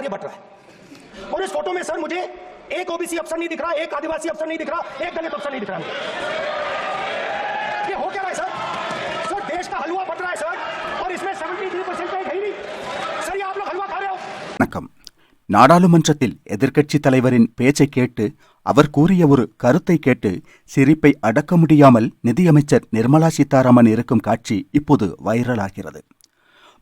आगे बढ़ रहा है और इस फोटो में सर मुझे एक ओबीसी अफसर नहीं दिख रहा एक आदिवासी अफसर नहीं दिख रहा एक दलित अफसर नहीं दिख रहा मुझे। ये हो क्या रहा है सर सर देश का हलवा बट रहा है सर और इसमें 73 परसेंट है ही नहीं सर ये आप लोग हलवा खा रहे हो வணக்கம் நாடாளுமன்றத்தில் எதிர்க்கட்சித் தலைவரின் பேச்சை கேட்டு அவர் கூறிய ஒரு கருத்தை கேட்டு சிரிப்பை அடக்க முடியாமல் நிதியமைச்சர் நிர்மலா சீதாராமன் இருக்கும் காட்சி இப்போது வைரலாகிறது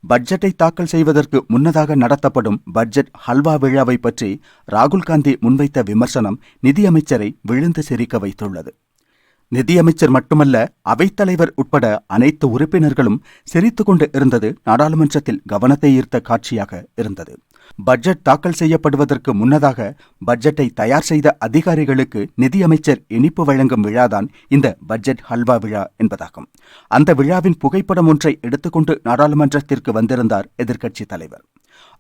பட்ஜெட்டை தாக்கல் செய்வதற்கு முன்னதாக நடத்தப்படும் பட்ஜெட் ஹல்வா விழாவை பற்றி ராகுல் காந்தி முன்வைத்த விமர்சனம் நிதியமைச்சரை விழுந்து சிரிக்க வைத்துள்ளது. நிதியமைச்சர் மட்டுமல்ல அவைத்தலைவர் உட்பட அனைத்து உறுப்பினர்களும் சிரித்துக்கொண்டு இருந்தது நாடாளுமன்றத்தில் கவனத்தை ஈர்த்த காட்சியாக இருந்தது. பட்ஜெட் தாக்கல் செய்யப்படுவதற்கு முன்னதாக பட்ஜெட்டை தயார் செய்த அதிகாரிகளுக்கு நிதியமைச்சர் இனிப்பு வழங்கும் விழாதான் இந்த பட்ஜெட் ஹல்வா விழா என்பதாகும். அந்த விழாவின் புகைப்படம் ஒன்றை எடுத்துக்கொண்டு நாடாளுமன்றத்திற்கு வந்திருந்தார் எதிர்க்கட்சித் தலைவர்.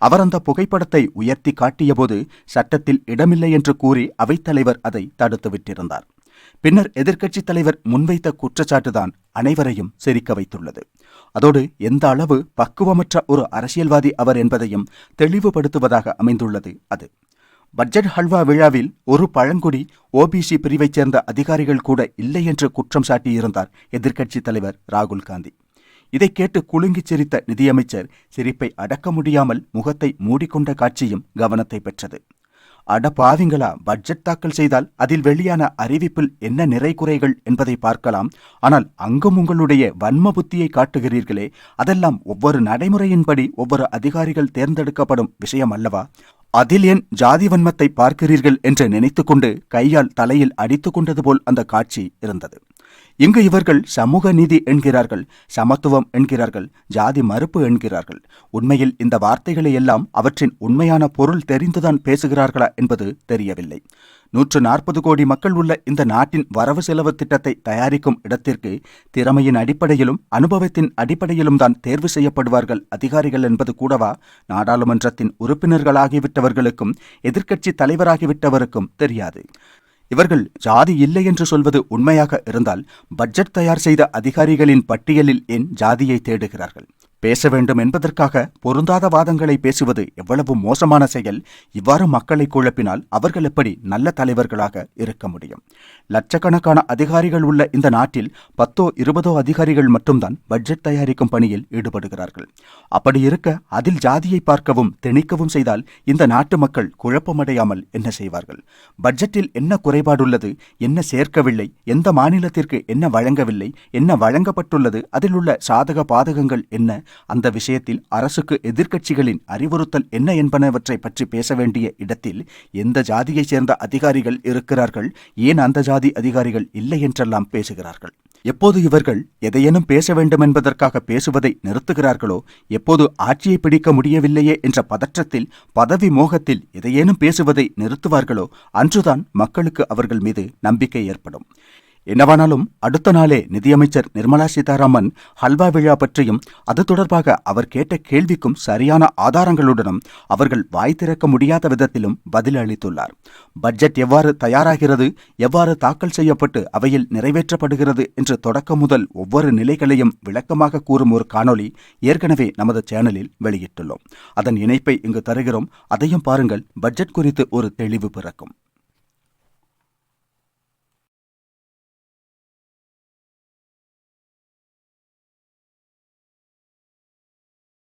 அவர் அந்த புகைப்படத்தை உயர்த்தி காட்டியபோது சட்டத்தில் இடமில்லை என்று கூறி அவைத்தலைவர் அதை தடுத்து விட்டிருந்தார் பின்னர் எதிர்க்கட்சித் தலைவர் முன்வைத்த குற்றச்சாட்டுதான் அனைவரையும் சிரிக்க வைத்துள்ளது. அதோடு எந்த அளவு பக்குவமற்ற ஒரு அரசியல்வாதி அவர் என்பதையும் தெளிவுபடுத்துவதாக அமைந்துள்ளது அது. பட்ஜெட் ஹல்வா விழாவில் ஒரு பழங்குடி ஓபிசி பிரிவைச் சேர்ந்த அதிகாரிகள் கூட இல்லை என்று குற்றம் சாட்டியிருந்தார் எதிர்க்கட்சித் தலைவர் ராகுல் காந்தி. இதை கேட்டு குலுங்கிச் சிரித்த நிதியமைச்சர் சிரிப்பை அடக்க முடியாமல் முகத்தை மூடிக்கொண்ட காட்சியும் கவனத்தை பெற்றது. அட பாவிங்களா பட்ஜெட் தாக்கல் செய்தால் அதில் வெளியான அறிவிப்பில் என்ன நிறை குறைகள் என்பதை பார்க்கலாம். ஆனால் அங்கும் உங்களுடைய வன்ம புத்தியை காட்டுகிறீர்களே அதெல்லாம் ஒவ்வொரு நடைமுறையின்படி ஒவ்வொரு அதிகாரிகள் தேர்ந்தெடுக்கப்படும் விஷயம் அல்லவா? அதில் ஏன் ஜாதி வன்மத்தை பார்க்கிறீர்கள் என்று நினைத்துக்கொண்டு கையால் தலையில் அடித்துக் கொண்டது போல் அந்த காட்சி இருந்தது. இங்கு இவர்கள் சமூக நீதி என்கிறார்கள் சமத்துவம் என்கிறார்கள் ஜாதி மறுப்பு என்கிறார்கள். உண்மையில் இந்த வார்த்தைகளை எல்லாம் அவற்றின் உண்மையான பொருள் தெரிந்துதான் பேசுகிறார்களா என்பது தெரியவில்லை. நூற்று நாற்பது கோடி மக்கள் உள்ள இந்த நாட்டின் வரவு செலவு திட்டத்தை தயாரிக்கும் இடத்திற்கு திறமையின் அடிப்படையிலும் அனுபவத்தின் அடிப்படையிலும் தான் தேர்வு செய்யப்படுவார்கள் அதிகாரிகள் என்பது கூடவா? நாடாளுமன்றத்தின் உறுப்பினர்களாகிவிட்டவர்களுக்கும் எதிர்க்கட்சி தலைவராகிவிட்டவருக்கும் தெரியாது. இவர்கள் ஜாதி இல்லை என்று சொல்வது உண்மையாக இருந்தால் பட்ஜெட் தயார் செய்த அதிகாரிகளின் பட்டியலில் ஏன் ஜாதியை தேடுகிறார்கள். பேச வேண்டும் என்பதற்காக பொருந்தாத வாதங்களை பேசுவது எவ்வளவு மோசமான செயல் இவ்வாறு மக்களை குழப்பினால் அவர்கள் எப்படி நல்ல தலைவர்களாக இருக்க முடியும்? லட்சக்கணக்கான அதிகாரிகள் உள்ள இந்த நாட்டில் பத்தோ இருபதோ அதிகாரிகள் மட்டும்தான் பட்ஜெட் தயாரிக்கும் பணியில் ஈடுபடுகிறார்கள். அப்படி இருக்க அதில் ஜாதியை பார்க்கவும் திணிக்கவும் செய்தால் இந்த நாட்டு மக்கள் குழப்பமடையாமல் என்ன செய்வார்கள்? பட்ஜெட்டில் என்ன குறைபாடுள்ளது? என்ன சேர்க்கவில்லை? எந்த மாநிலத்திற்கு என்ன வழங்கவில்லை? என்ன வழங்கப்பட்டுள்ளது? அதில் உள்ள சாதக பாதகங்கள் என்ன? அந்த விஷயத்தில் அரசுக்கு எதிர்க்கட்சிகளின் அறிவுறுத்தல் என்ன என்பனவற்றை பற்றி பேச வேண்டிய இடத்தில் எந்த ஜாதியைச் சேர்ந்த அதிகாரிகள் இருக்கிறார்கள்? ஏன் அந்த ஜாதி அதிகாரிகள் இல்லை என்றெல்லாம் பேசுகிறார்கள். எப்போது இவர்கள் எதையேனும் பேச வேண்டும் என்பதற்காக பேசுவதை நிறுத்துகிறார்களோ எப்போது ஆட்சியை பிடிக்க முடியவில்லையே என்ற பதற்றத்தில் பதவி மோகத்தில் எதையேனும் பேசுவதை நிறுத்துவார்களோ அன்றுதான் மக்களுக்கு அவர்கள் மீது நம்பிக்கை ஏற்படும். என்னவானாலும் அடுத்த நாளே நிதியமைச்சர் நிர்மலா சீதாராமன் ஹல்வா விழா பற்றியும் அது தொடர்பாக அவர் கேட்ட கேள்விக்கும் சரியான ஆதாரங்களுடனும் அவர்கள் வாய் திறக்க முடியாத விதத்திலும் பதில் அளித்துள்ளார். பட்ஜெட் எவ்வாறு தயாராகிறது எவ்வாறு தாக்கல் செய்யப்பட்டு அவையில் நிறைவேற்றப்படுகிறது என்று தொடக்கம் முதல் ஒவ்வொரு நிலைகளையும் விளக்கமாக கூறும் ஒரு காணொளி ஏற்கனவே நமது சேனலில் வெளியிட்டுள்ளோம். அதன் இணைப்பை இங்கு தருகிறோம். அதையும் பாருங்கள். பட்ஜெட் குறித்து ஒரு தெளிவு பிறக்கும்.